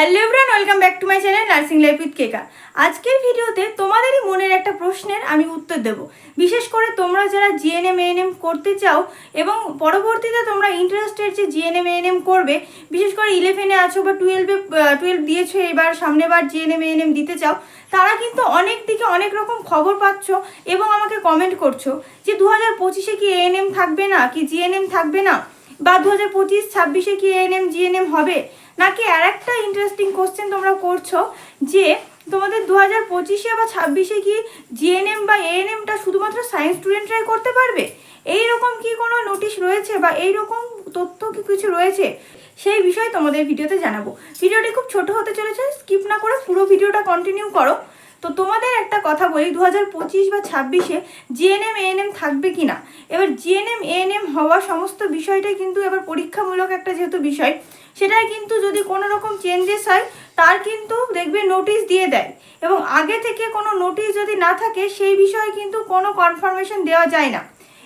Hello everyone welcome back to my channel nursing life with Keka আজকের ভিডিওতে তোমাদেরই মনের একটা প্রশ্নের আমি উত্তর দেব। বিশেষ করে তোমরা যারা জিএনএম এএনএম করতে চাও এবং পরবর্তীতে তোমরা ইন্টারেস্টেড যে জিএনএম এএনএম করবে, বিশেষ করে ইলেভেনে আছো বা টুয়েলভে টুয়েলভ দিয়েছ, এবার সামনেবার জিএনএম এএনএম দিতে চাও, তারা কিন্তু অনেক দিকে অনেক রকম খবর পাচ্ছ এবং আমাকে কমেন্ট করছ যে দু হাজার পঁচিশে কি এএনএম থাকবে না? কি জিএনএম থাকবে না? বা দু হাজার পঁচিশ, ছাব্বিশে কি এএনএম জিএনএম হবে? নাকি আর একটা ইন্টারেস্টিং কোশ্চেন তোমরা করছ, যে তোমাদের দু হাজার পঁচিশে বা ছাব্বিশে কি জিএনএম বা এএনএমটা শুধুমাত্র সায়েন্স স্টুডেন্টরাই করতে পারবে? এই রকম কি কোনো নোটিশ রয়েছে বা এই রকম তথ্য কি কিছু রয়েছে? সেই বিষয়ে তোমাদের ভিডিওতে জানাব। ভিডিওটি খুব ছোট হতে চলেছে স্কিপ না করে পুরো ভিডিওটা কন্টিনিউ করো। তো তোমাদের একটা কথা বলি দু হাজার পঁচিশ বা ছাব্বিশে জিএনএম এএনএম থাকবে কি না এবার জিএনএম এএনএম হওয়া সমস্ত বিষয়টাই কিন্তু এবার পরীক্ষামূলক একটা যেহেতু বিষয়, সেটাই কিন্তু যদি কোনো রকম চেঞ্জেস হয়, তার কিন্তু দেখবে নোটিশ দিয়ে দেয়। এবং আগে থেকে কোনো নোটিশ যদি না থাকে, সেই বিষয়ে কিন্তু কোনো কনফার্মেশন দেওয়া যায় না।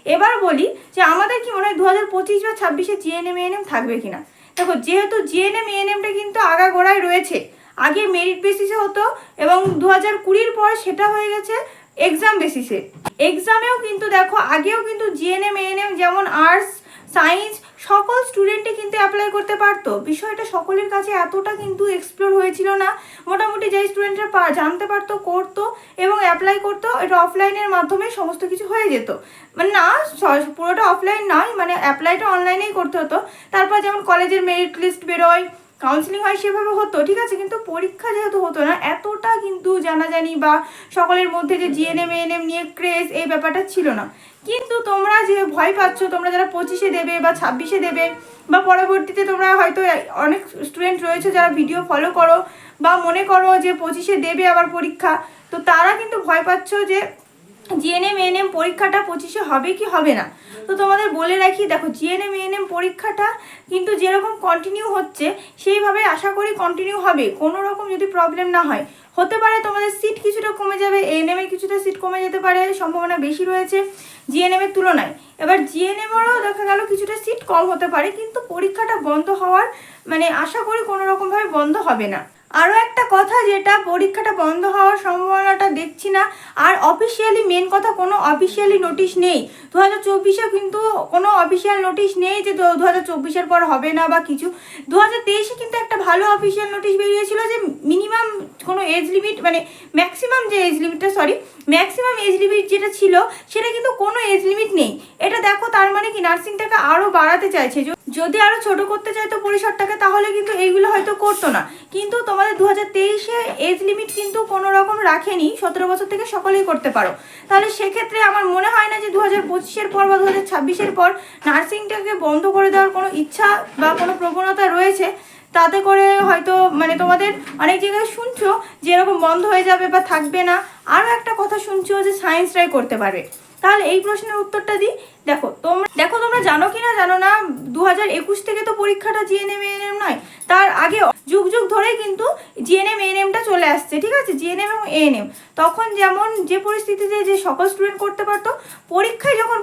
এবার বলি যে আমাদের কি মনে হয় দু হাজার পঁচিশ বা ছাব্বিশে জিএনএম এএনএম থাকবে কিনা? দেখো, যেহেতু জিএনএম এএনএমটা কিন্তু আগাগোড়ায় রয়েছে আগে মেরিট বেসিসে হতো এবং দু হাজার কুড়ির পর সেটা হয়ে গেছে এক্সাম বেসিসে এক্সামেও কিন্তু দেখো, আগেও কিন্তু জিএনএম এএনএম যেমন আর্টস সায়েন্স সকল স্টুডেন্টই কিন্তু অ্যাপ্লাই করতে পারতো। বিষয়টা সকলের কাছে এতটা কিন্তু এক্সপ্লোর হয়েছিল না। মোটামুটি যে স্টুডেন্টরা পা জানতে পারতো, করতো এবং অ্যাপ্লাই করতো, এটা অফলাইনের মাধ্যমে সমস্ত কিছু হয়ে যেত। মানে না পুরোটা অফলাইন নয় মানে অ্যাপ্লাইটা অনলাইনেই করতে হতো। তারপর যেমন কলেজের মেরিট লিস্ট বেরোয় কাউন্সিলিং হয় সেভাবে হতো, ঠিক আছে? কিন্তু পরীক্ষা যেহেতু হতো না, এতটা কিন্তু জানাজানি বা সকলের মধ্যে যে জিএনএম এএনএম নিয়ে ক্রেজ এই ব্যাপারটা ছিল না। কিন্তু তোমরা যে ভয় পাচ্ছ, তোমরা যারা পঁচিশে দেবে বা ছাব্বিশে দেবে বা পরবর্তীতে তোমরা হয়তো অনেক স্টুডেন্ট রয়েছে যারা ভিডিও ফলো করো বা মনে করো যে পঁচিশে দেবে আবার পরীক্ষা, তো তারা কিন্তু ভয় পাচ্ছ যে জিএনএম এএনএম পরীক্ষাটা পঁচিশে হবে কি হবে না? তো তোমাদের বলে রাখি, দেখো জিএনএম এএনএম পরীক্ষাটা কিন্তু যেরকম কন্টিনিউ হচ্ছে, সেইভাবে আশা করি কন্টিনিউ হবে। কোনো রকম যদি প্রবলেম না হয়। হতে পারে তোমাদের সিট কিছুটা কমে যাবে এএনএম এর কিছুটা সিট কমে যেতে পারে, সম্ভাবনা বেশি রয়েছে জিএনএম এর তুলনায়। এবার জিএনএমেরও দেখা গেল কিছুটা সিট কম হতে পারে, কিন্তু পরীক্ষাটা বন্ধ হওয়ার মানে আশা করি কোনো রকমভাবে বন্ধ হবে না। আরও একটা কথা যেটা পরীক্ষাটা বন্ধ হওয়ার সম্ভাবনাটা দেখছি না, আর অফিসিয়ালি মেন কথা কোনো অফিসিয়ালি নোটিশ নেই। দু হাজার চব্বিশেও কিন্তু কোনো অফিসিয়াল নোটিশ নেই যে দু হাজার চব্বিশের পর হবে না বা কিছু। দু হাজার তেইশে কিন্তু একটা ভালো অফিসিয়াল নোটিশ বেরিয়েছিল যে মিনিমাম কোনো এজ লিমিট মানে ম্যাক্সিমাম যে এজ লিমিটটা সরি ম্যাক্সিমাম এজ লিমিট যেটা ছিল, সেটা কিন্তু কোনো এজ লিমিট নেই। এটা দেখো তার মানে কি নার্সিংটাকে আরও বাড়াতে চাইছে। যদি আরও ছোট করতে চাইতো পরিসরটাকে, তাহলে কিন্তু এইগুলো হয়তো করতো না। কিন্তু তোমাদের দু হাজার তেইশে এজ লিমিট কিন্তু কোনো রকম রাখেনি, সতেরো বছর থেকে সকলেই করতে পারো। তাহলে সেক্ষেত্রে আমার মনে হয় না যে দু হাজার পঁচিশের পর বা দু হাজার ছাব্বিশের পর নার্সিংটাকে বন্ধ করে দেওয়ার কোনো ইচ্ছা বা কোনো প্রবণতা রয়েছে? তাতে করে হয়তো মানে তোমাদের অনেক জায়গায় শুনছো যে এরকম বন্ধ হয়ে যাবে বা থাকবে না। আরও একটা কথা শুনছো যে সায়েন্সরাই করতে পারবে। তাহলে এই প্রশ্নের উত্তরটা দিই। দেখো, তোমরা দেখো তোমরা জানো কি না জানো না? দু হাজার একুশ থেকে তো পরীক্ষাটা জিএনএম নয়। তার আগে যুগ যুগ ধরে কিন্তু জিএনএম এএনএমটা চলে আসছে, ঠিক আছে? জিএনএম এবং এএনএম তখন যেমন যে পরিস্থিতিতে যে সকল স্টুডেন্ট করতে পারতো, পরীক্ষায় যখন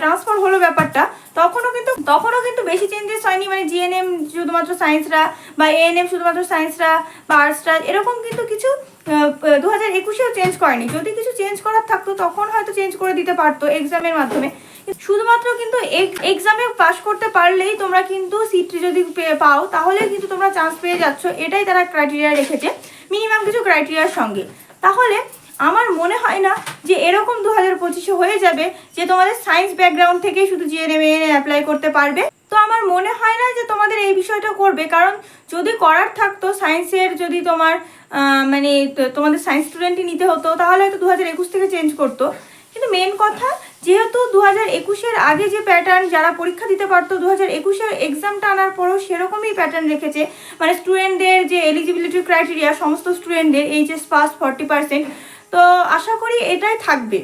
ট্রান্সফার হলো ব্যাপারটা, তখনও কিন্তু তখনও কিন্তু বেশি চেঞ্জেস হয়নি। মানে জিএনএম শুধুমাত্র সায়েন্সরা বা এএনএম শুধুমাত্র সায়েন্সরা বা আর্টসরা এরকম কিন্তু কিছু দু হাজার একুশেও চেঞ্জ করেনি। যদি কিছু চেঞ্জ করার থাকতো, তখন হয়তো চেঞ্জ করে দিতে পারতো এক্সামের মাধ্যমে। শুধুমাত্র কিন্তু এক্সামে পাস করতে পারলেই তোমরা কিন্তু সিটটি যদি পাও তাহলে কিন্তু তোমরা চান্স পেয়ে যাচ্ছ। এটাই তারা ক্রাইটেরিয়া রেখেছে। মিনিমাম কিছু ক্রাইটেরিয়ার সঙ্গে। তাহলে আমার মনে হয় না যে এরকম দু হাজার পঁচিশে হয়ে যাবে যে তোমাদের সায়েন্স ব্যাকগ্রাউন্ড থেকেই শুধু জিএনএম অ্যাপ্লাই করতে পারবে। তো আমার মনে হয় না যে তোমাদের এই বিষয়টা করবে, কারণ যদি করার থাকতো সায়েন্সের যদি তোমার মানে তোমাদের সায়েন্স স্টুডেন্টই নিতে হতো, তাহলে হয়তো দু হাজার একুশ থেকে চেঞ্জ করতো। কিন্তু মেন কথা যেহেতু দু হাজার একুশের আগে যে প্যাটার্ন যারা পরীক্ষা দিতে পারতো দু হাজার একুশের এক্সামটা আনার পরও সেরকমই প্যাটার্ন রেখেছে। মানে স্টুডেন্টদের যে এলিজিবিলিটি ক্রাইটেরিয়া সমস্ত স্টুডেন্টদের এইচএস পাস ফর্টি পার্সেন্ট তো আশা করি এটাই থাকবে।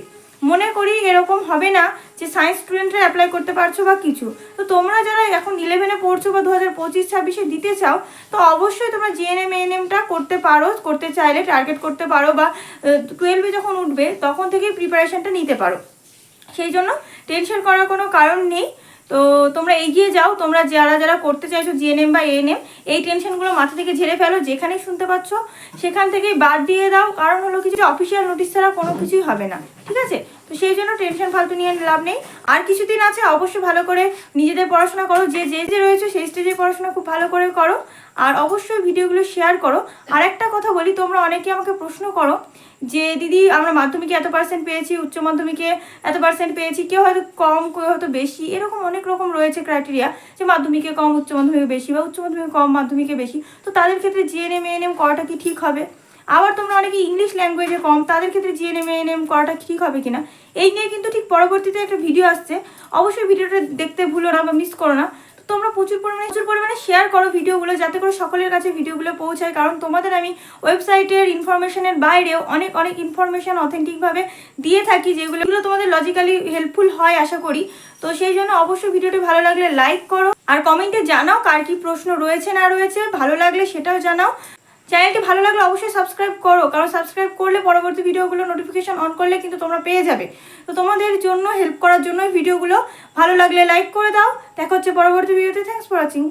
মনে করি এরকম হবে না যে সায়েন্স স্টুডেন্টরা অ্যাপ্লাই করতে পারছ বা কিছু। তো তোমরা যারা এখন ইলেভেনে পড়ছো বা দু হাজার পঁচিশ ছাব্বিশে দিতে চাও, তো অবশ্যই তোমরা জিএনএম এএনএমটা করতে পারো, করতে চাইলে টার্গেট করতে পারো বা টুয়েলভে যখন উঠবে, তখন থেকেই প্রিপারেশানটা নিতে পারো। সেই জন্য টেনশন করার কোনো কারণ নেই। তো তোমরা এগিয়ে যাও, তোমরা যারা যারা করতে চাইছো জিএনএম বা এএনএম এই টেনশনগুলো মাথা থেকে ঝেড়ে ফেলো যেখানেই শুনতে পাচ্ছ সেখান থেকেই বাদ দিয়ে দাও। কারণ হলো কিছু অফিসিয়াল নোটিশ ছাড়া কোনো কিছুই হবে না, ঠিক আছে? তো সেই জন্য টেনশন ফালতু নিয়ে লাভ নেই। আর কিছুদিন আছে, অবশ্যই ভালো করে নিজেদের পড়াশোনা করো। যে যে যে রয়েছে, সেই স্টেজে পড়াশোনা খুব ভালো করে করো। আর অবশ্যই ভিডিওগুলো শেয়ার করো। আর একটা কথা বলি, তোমরা অনেকে আমাকে প্রশ্ন করো যে, দিদি, আমরা মাধ্যমিকে এত পার্সেন্ট পেয়েছি, উচ্চ মাধ্যমিকে এত পার্সেন্ট পেয়েছি, কেউ হয়তো কম, কেউ হয়তো বেশি। এরকম অনেক রকম রয়েছে ক্রাইটেরিয়া যে, মাধ্যমিকে কম, উচ্চ মাধ্যমিকে বেশি বা উচ্চ মাধ্যমিকে কম, মাধ্যমিকে বেশি। তো তাদের ক্ষেত্রে জিএনএম এএনএম করাটা কি ঠিক হবে? আবার তোমরা অনেকে ইংলিশ ল্যাঙ্গুয়েজে কম, তাদের ক্ষেত্রে জিএনএম এএনএম করাটা ঠিক হবে কিনা? এই নিয়ে কিন্তু ঠিক পরবর্তীতে একটা ভিডিও আসছে। অবশ্যই ভিডিওটা দেখতে ভুলো না বা মিস করো না। তোমরা প্রচুর পরিমাণে প্রচুর পরিমাণে শেয়ার করো ভিডিওগুলো যাতে করে সকলের কাছে ভিডিওগুলো পৌঁছায়। কারণ তোমাদের আমি ওয়েবসাইটের ইনফরমেশনের বাইরেও অনেক অনেক ইনফরমেশন অথেন্টিকভাবে দিয়ে থাকি যেগুলো তোমাদের লজিক্যালি হেল্পফুল হয়, আশা করি। তো সেই জন্য অবশ্যই ভিডিওটি ভালো লাগলে লাইক করো। আর কমেন্টে জানাও কার কি প্রশ্ন রয়েছে, না রয়েছে। ভালো লাগলে সেটাও জানাও। চ্যানেলটি ভালো লাগলে অবশ্যই সাবস্ক্রাইব করো, কারণ সাবস্ক্রাইব করলে পরবর্তী ভিডিওগুলো নোটিফিকেশান অন করলে কিন্তু তোমরা পেয়ে যাবে। তো তোমাদের জন্য হেল্প করার জন্য ভিডিওগুলো ভালো লাগলে লাইক করে দাও। দেখা হচ্ছে পরবর্তী ভিডিওতে। Thanks for watching